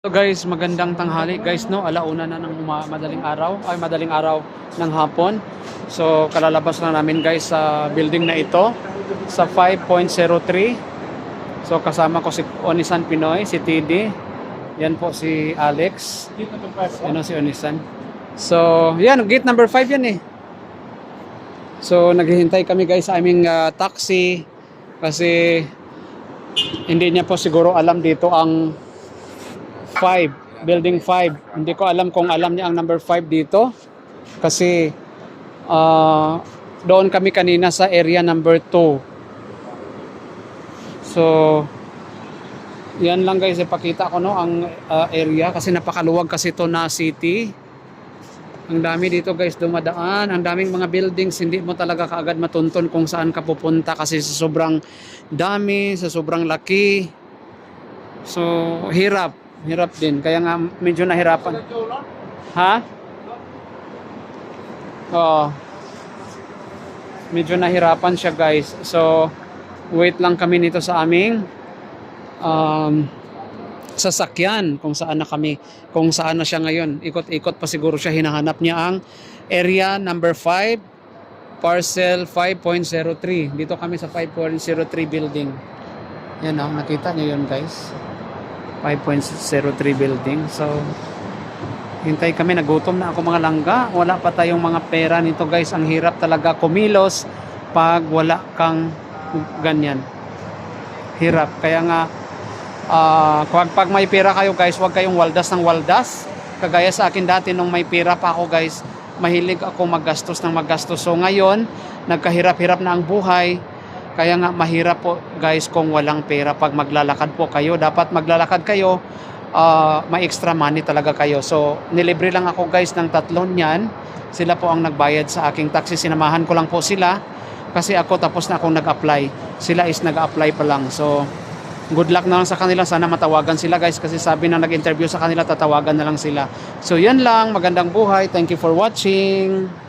So guys, magandang tanghali guys no, alauna na ng madaling araw, ay madaling araw ng hapon. So kalalabas na namin guys sa building na ito sa 5.03. So kasama ko si Onisan Pinoy, si TD. Yan po si Alex. Ano si Onisan. So, yan, gate number 5 yan eh. So naghihintay kami guys sa aming ah, taxi kasi hindi niya po siguro alam dito ang 5, building 5. Hindi ko alam kung alam niya ang number 5 dito. Kasi ah, doon kami kanina sa area number 2. So, yan lang guys, ipakita ko no ang ah, area kasi napakaluwag kasi to na city. Ang dami dito guys dumadaan, ang daming mga buildings, hindi mo talaga kaagad matunton kung saan ka pupunta kasi sa sobrang dami, sa sobrang laki. So, hirap. Hirap din. Kaya nga medyo nahirapan. Ha? Oo. Medyo nahirapan siya guys. So, wait lang kami nito sa aming um, sasakyan kung saan na kami, kung saan na siya ngayon. Ikot-ikot pa siguro siya. Hinahanap niya ang area number 5, parcel 5.03. Dito kami sa 5.03 building. Yan o, nakita niyo yun guys. 5.03 building. So, hintay kami, nagutom na ako mga langga. Wala pa tayong mga pera nito guys. Ang hirap talaga kumilos pag wala kang ganyan. Hirap. Kaya nga, ah, pag, may pera kayo guys, huwag kayong waldas ng waldas. Kagaya sa akin dati nung may pera pa ako guys, mahilig ako maggastos ng maggastos. So ngayon, nagkahirap-hirap na ang buhay. Kaya nga mahirap po guys kung walang pera pag maglalakad po kayo. Dapat maglalakad kayo, ah, may extra money talaga kayo. So nilibre lang ako guys ng tatlon niyan. Sila po ang nagbayad sa aking taxi. Sinamahan ko lang po sila kasi ako tapos na akong nag-apply. Sila is nag-apply pa lang. So good luck na lang sa kanila. Sana matawagan sila guys kasi sabi na nag-interview sa kanila tatawagan na lang sila. So yan lang. Magandang buhay. Thank you for watching.